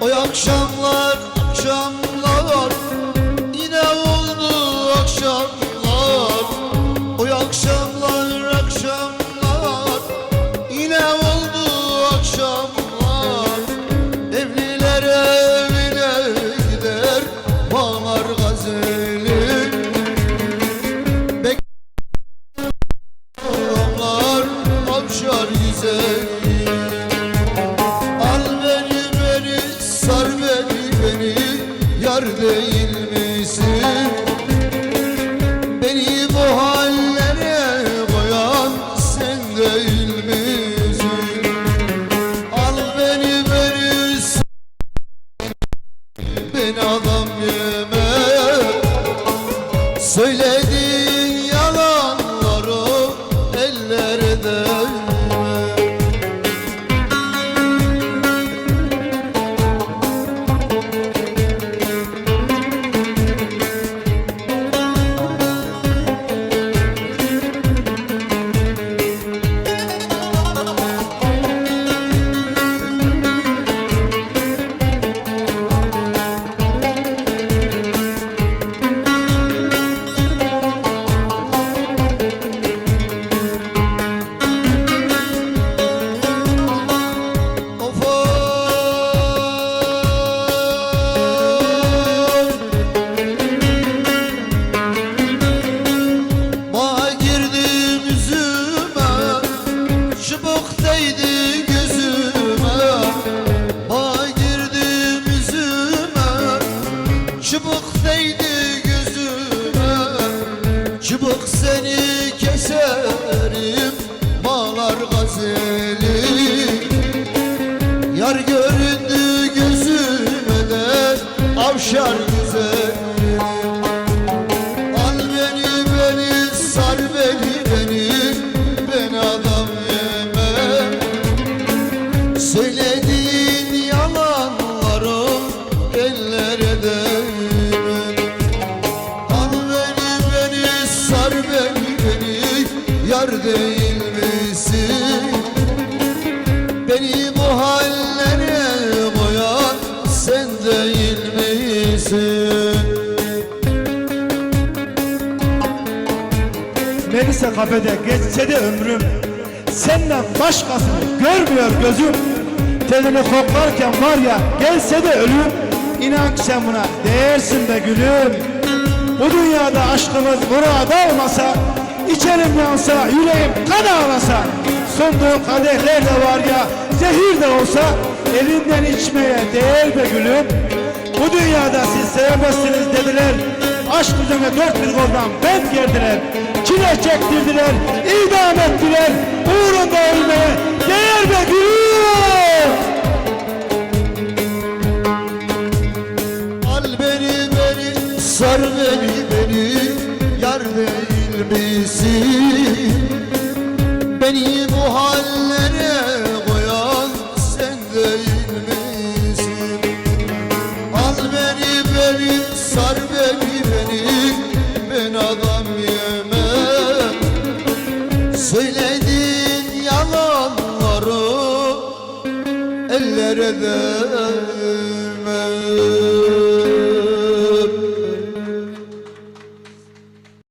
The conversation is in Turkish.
Oy akşamlar akşamlar. Yine oldu akşamlar. Oy akşamlar akşamlar. Yine oldu akşamlar. Evlilere evine gider. Bağlar gazeli. Bekler Avşar güzel değil misin? Beni bu hallere koyan sen değil misin? Al beni beni beni adam yeme Söylediğin yalanları Çubuk seni keserim Bağlar gazeli. Yar göründü gözüme de Avşar güzel Al beni beni sar beni beni Ben adam yemem. Söylediğin yalanları ellere değmem Melisa kafede geçse de ömrüm. Senden başkasını görmüyor gözüm. Telini koklarken var ya gelse de ölüm. İnan ki sen buna değersin be gülüm. Bu dünyada aşkımız burada olmasa İçerim yansa yüreğim kan ağlasa Sunduğun kadehler de var ya zehir de olsa Elinden içmeye değer be gülüm. Bu dünyada siz sevemezsiniz dediler Aşk üzerine dört bir koldan bent gerdiler Çile çektirdiler, idam ettiler Uğrunda ölmeye değer be gülüm Al beni beni sar beni beni Yar değil misin? Beni bu hallere ellere değmez